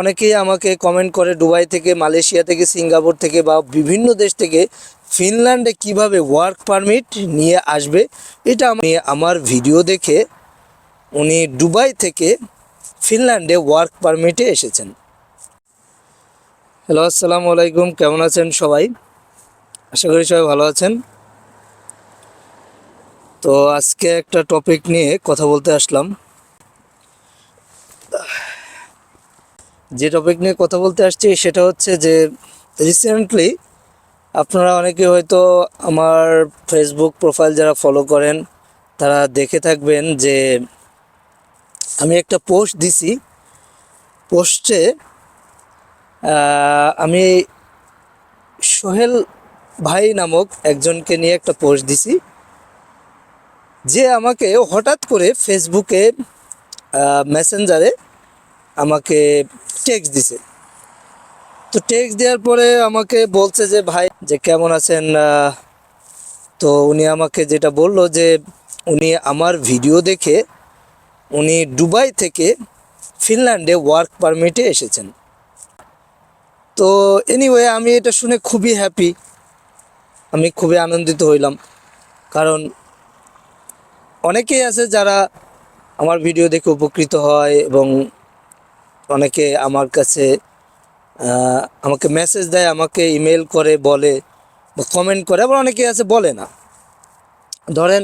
অনেকেই আমাকে কমেন্ট করে দুবাই থেকে, মালয়েশিয়া থেকে, সিঙ্গাপুর থেকে বা বিভিন্ন দেশ থেকে ফিনল্যান্ডে কীভাবে ওয়ার্ক পারমিট নিয়ে আসবে, এটা আমি আমার ভিডিও দেখে উনি দুবাই থেকে ফিনল্যান্ডে ওয়ার্ক পারমিটে এসেছেন। হ্যালো আসসালামু আলাইকুম, কেমন আছেন সবাই? আশা করি সবাই ভালো আছেন। তো আজকে একটা টপিক নিয়ে কথা বলতে আসলাম। যে টপিক নিয়ে কথা বলতে আসছি সেটা হচ্ছে যে রিসেন্টলি আপনারা অনেকে হয়তো আমার ফেসবুক প্রোফাইল যারা ফলো করেন, তারা দেখে থাকবেন যে আমি একটা পোস্ট দিছি। পোস্টে আমি সোহেল ভাই নামক একজনকে নিয়ে একটা পোস্ট দিছি। যে আমাকে হঠাৎ করে ফেসবুকে মেসেঞ্জারে আমাকে টেক্সট দিছে। তো টেক্সট দেওয়ার পরে আমাকে বলছে যে, ভাই, যে কেমন আছেন? তো উনি আমাকে যেটা বলল যে, উনি আমার ভিডিও দেখে উনি দুবাই থেকে ফিনল্যান্ডে ওয়ার্ক পারমিটে এসেছেন। তো এনিওয়ে আমি এটা শুনে খুবই হ্যাপি আমি খুবই আনন্দিত হইলাম। কারণ অনেকেই আছে যারা আমার ভিডিও দেখে উপকৃত হয় এবং অনেকে আমার কাছে আমাকে মেসেজ দেয়, আমাকে ইমেল করে, বলে কমেন্ট করে, আবার অনেকে আছে বলে না। ধরেন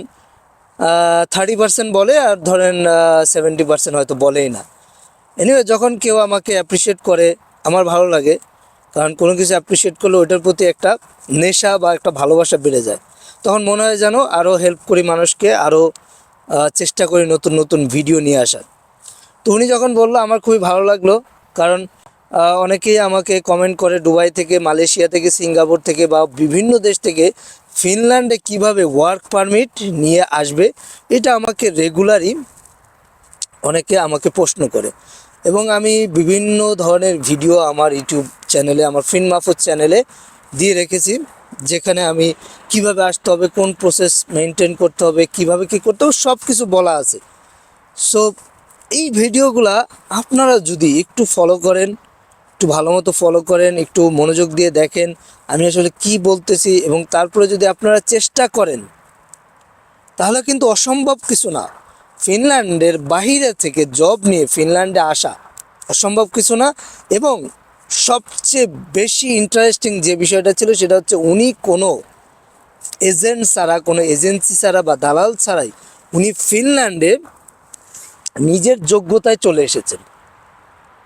থার্টি পার্সেন্ট বলে আর ধরেন সেভেন্টি পার্সেন্ট হয়তো বলেই না। এনিওয়ে যখন কেউ আমাকে অ্যাপ্রিসিয়েট করে, আমার ভালো লাগে, কারণ কোনো কিছু অ্যাপ্রিসিয়েট করলে ওইটার প্রতি একটা নেশা বা একটা ভালোবাসা বেড়ে যায়। তখন মনে হয় যেন আরও হেল্প করি মানুষকে আরও চেষ্টা করি নতুন নতুন ভিডিও নিয়ে আসার। তো উনি যখন বলল, আমার খুবই ভালো লাগল। কারণ অনেকেই আমাকে কমেন্ট করে দুবাই থেকে, মালয়েশিয়া থেকে, সিঙ্গাপুর থেকে বা বিভিন্ন দেশ থেকে ফিনল্যান্ডে কীভাবে ওয়ার্ক পারমিট নিয়ে আসবে, এটা আমাকে রেগুলারই অনেকে আমাকে প্রশ্ন করে। এবং আমি বিভিন্ন ধরনের ভিডিও আমার ইউটিউব চ্যানেলে আমার ফিন মাহফুজ চ্যানেলে দিয়ে রেখেছি, যেখানে আমি কীভাবে আসতে হবে, কোন প্রসেস মেনটেন করতে হবে, কীভাবে কি করতে হবে সব কিছু বলা আছে। সো এই ভিডিওগুলা আপনারা যদি একটু ফলো করেন, একটু ভালো মতো ফলো করেন, একটু মনোযোগ দিয়ে দেখেন, আমি আসলে কি বলতেছি এবং তারপরে যদি আপনারা চেষ্টা করেন, তাহলে কিন্তু অসম্ভব কিছু না। ফিনল্যান্ডের বাহিরে থেকে জব নিয়ে ফিনল্যান্ডে আসা অসম্ভব কিছু না এবং সবচেয়ে বেশি ইন্টারেস্টিং যে বিষয়টা ছিল সেটা হচ্ছে উনি কোনো এজেন্ট ছাড়া, কোনো এজেন্সি ছাড়া বা দালাল ছাড়াই উনি ফিনল্যান্ডে নিজের যোগ্যতায় চলে এসেছেন।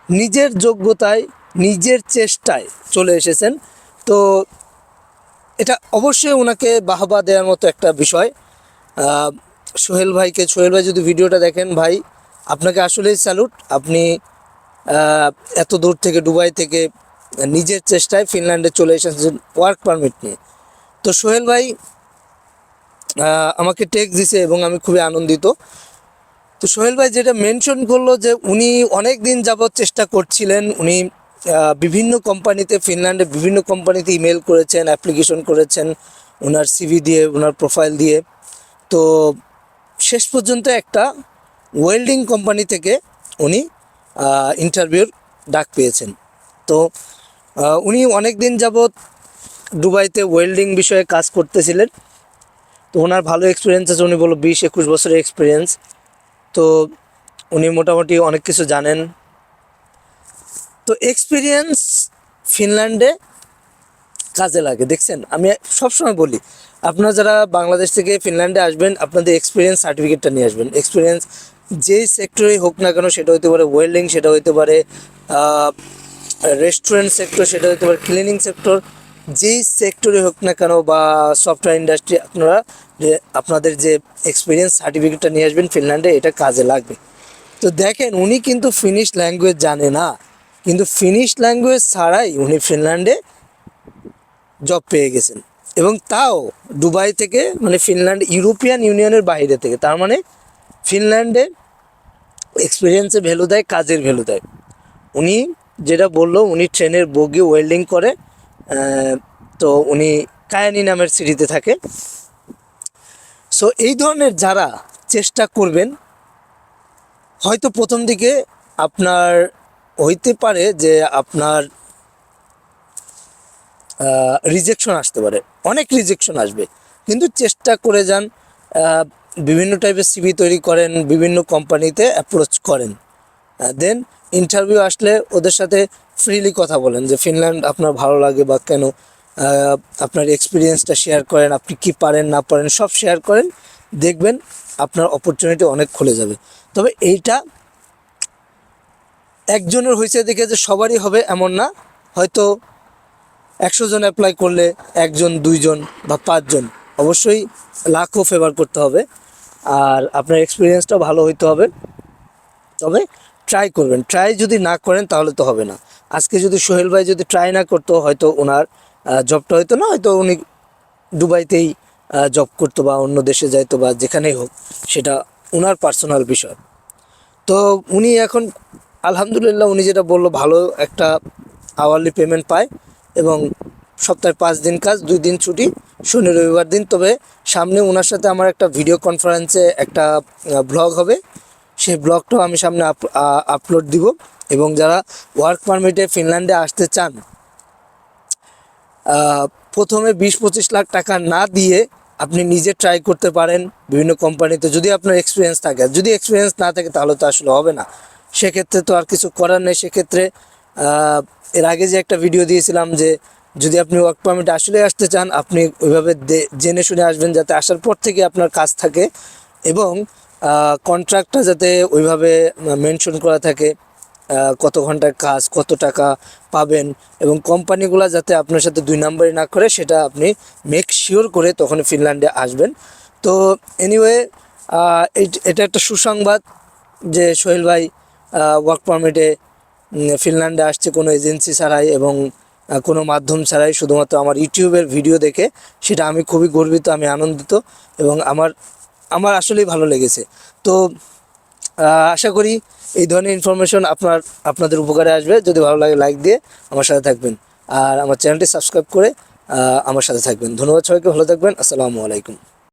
নিজের যোগ্যতায়, নিজের চেষ্টায় চলে এসেছেন। তো এটা অবশ্যই ওনাকে বাহবা দেওয়ার মতো একটা বিষয়। সোহেল ভাইকে, সোহেল ভাই যদি ভিডিওটা দেখেন, ভাই, আপনাকে আসলেই স্যালুট। আপনি এত দূর থেকে দুবাই থেকে নিজের চেষ্টায় ফিনল্যান্ডে চলে এসেছেন ওয়ার্ক পারমিট নিয়ে। তো সোহেল ভাই আমাকে টেক্সট দিছে এবং আমি খুবই আনন্দিত। তো সোহেল ভাই যেটা মেনশন করল যে উনি অনেক দিন যাবৎ চেষ্টা করছিলেন, উনি বিভিন্ন কোম্পানিতে, ফিনল্যান্ডে বিভিন্ন কোম্পানিতে ইমেল করেছেন অ্যাপ্লিকেশন করেছেন ওনার সিভি দিয়ে ওনার প্রোফাইল দিয়ে। তো শেষ পর্যন্ত একটা ওয়েল্ডিং কোম্পানি থেকে উনি ইন্টারভিউর ডাক পেয়েছেন। তো উনি অনেক দিন যাবৎ দুবাইতে ওয়েল্ডিং বিষয়ে কাজ করতেছিলেন। তো ওনার ভালো এক্সপিরিয়েন্স আছে, উনি বলল বিশ একুশ বছরের এক্সপিরিয়েন্স তো উনি মোটামুটি অনেক কিছু জানেন। তো এক্সপিরিয়েন্স ফিনল্যান্ডে কাজে লাগে। দেখছেন, আমি সবসময় বলি, আপনারা যারা বাংলাদেশ থেকে ফিনল্যান্ডে আসবেন, আপনাদের এক্সপিরিয়েন্স সার্টিফিকেটটা নিয়ে আসবেন। এক্সপিরিয়েন্স যেই সেক্টরেই হোক না কেন, সেটা হতে পারে ওয়েল্ডিং সেটা হতে পারে রেস্টুরেন্ট সেক্টর সেটা হতে পারে ক্লিনিং সেক্টর যেই সেক্টরে হোক না কেন বা সফটওয়্যার ইন্ডাস্ট্রি আপনারা যে আপনাদের যে এক্সপিরিয়েন্স সার্টিফিকেটটা নিয়ে আসবেন ফিনল্যান্ডে এটা কাজে লাগবে। তো দেখেন, উনি কিন্তু ফিনিশ ল্যাঙ্গুয়েজ জানে না। কিন্তু ফিনিশ ল্যাঙ্গুয়েজ ছাড়াই উনি ফিনল্যান্ডে জব পেয়ে গেছেন। এবং তাও দুবাই থেকে মানে ফিনল্যান্ড ইউরোপিয়ান ইউনিয়নের বাইরে থেকে। তার মানে ফিনল্যান্ডে এক্সপিরিয়েন্সে ভ্যালু দেয়, কাজের ভ্যালু দেয়। উনি যেটা বলল, উনি ট্রেনের বগি ওয়েল্ডিং করে তো উনি কায়ানি নামের সিটিতে থাকে। সো এই ধরনের যারা চেষ্টা করবেন, হয়তো প্রথম দিকে আপনার হইতে পারে যে আপনার রিজেকশন আসতে পারে। অনেক রিজেকশন আসবে। কিন্তু চেষ্টা করে যান বিভিন্ন টাইপের সিভি তৈরি করেন, বিভিন্ন কোম্পানিতে অ্যাপ্রোচ করেন। দেন ইন্টারভিউ আসলে ওদের সাথে ফ্রিলি কথা বলেন যে ফিনল্যান্ড আপনার ভালো লাগে বা কেন আপনার এক্সপিরিয়েন্সটা শেয়ার করেন, আপনি কি পারেন, না পারেন, সব শেয়ার করেন, দেখবেন আপনার অপরচুনিটি অনেক খুলে যাবে। তবে এইটা একজনের হয়েছে দেখে যে সবারই হবে এমন না, হয়তো একশো জন অ্যাপ্লাই করলে একজন, দুইজন বা পাঁচজন, অবশ্যই লাখও ফেভার করতে হবে আর আপনার এক্সপিরিয়েন্সটাও ভালো হইতে হবে। তবে ট্রাই করবেন ট্রাই যদি না করেন তাহলে তো হবে না। আজকে যদি সোহেল ভাই যদি ট্রাই না করতো, হয়তো ওনার জবটা হয়তো না, হয়তো উনি দুবাইতেই জব করতো বা অন্য দেশে যাইতো বা যেখানেই হোক, সেটা ওনার পার্সোনাল বিষয়। তো উনি এখন, আলহামদুলিল্লাহ উনি যেটা বলল, ভালো একটা আওয়ারলি পেমেন্ট পায় এবং সপ্তাহে পাঁচ দিন কাজ, দুই দিন ছুটি, শনি, রবিবার দিন। তবে সামনে ওনার সাথে আমার একটা ভিডিও কনফারেন্সে একটা ব্লগ হবে। সেই ব্লগটাও আমি সামনে আপলোড দিব। এবং যারা ওয়ার্ক পারমিটে ফিনল্যান্ডে আসতে চান প্রথমে বিশ পঁচিশ লাখ টাকা না দিয়ে আপনি নিজে ট্রাই করতে পারেন বিভিন্ন কোম্পানিতে যদি আপনার এক্সপিরিয়েন্স থাকে, যদি এক্সপিরিয়েন্স না থাকে তাহলে তো আসলে হবে না। সেক্ষেত্রে তো আর কিছু করার নেই। সেক্ষেত্রে এর আগে যে একটা ভিডিও দিয়েছিলাম যে যদি আপনি ওয়ার্ক পারমিট আসলে আসতে চান, আপনি ওইভাবে জেনে শুনে আসবেন যাতে আসার পর থেকে আপনার কাজ থাকে এবং কন্ট্রাক্টটা যাতে ওইভাবে মেনশন করা থাকে। কত ঘণ্টার কাজ, কত টাকা পাবেন এবং কোম্পানিগুলো যাতে আপনার সাথে দুই নাম্বারই না করে, সেটা আপনি মেক শিওর করে তখন ফিনল্যান্ডে আসবেন। তো এনিওয়ে এটা একটা সুসংবাদ যে সোহেল ভাই ওয়ার্ক পারমিটে ফিনল্যান্ডে আসছে কোনো এজেন্সি ছাড়াই এবং কোনো মাধ্যম ছাড়াই, শুধুমাত্র আমার ইউটিউবের ভিডিও দেখে। সেটা আমি খুবই গর্বিত, আমি আনন্দিত এবং আমার আমার আসলেই ভালো লেগেছে। তো আশা করি এই ধরনের ইনফরমেশন আপনার, আপনাদের উপকারে আসবে। যদি ভালো লাগে লাইক দিয়ে আমার সাথে থাকবেন। আর আমার চ্যানেলটি সাবস্ক্রাইব করে আমার সাথে থাকবেন। ধন্যবাদ সবাইকে, ভালো থাকবেন। আসসালামু আলাইকুম।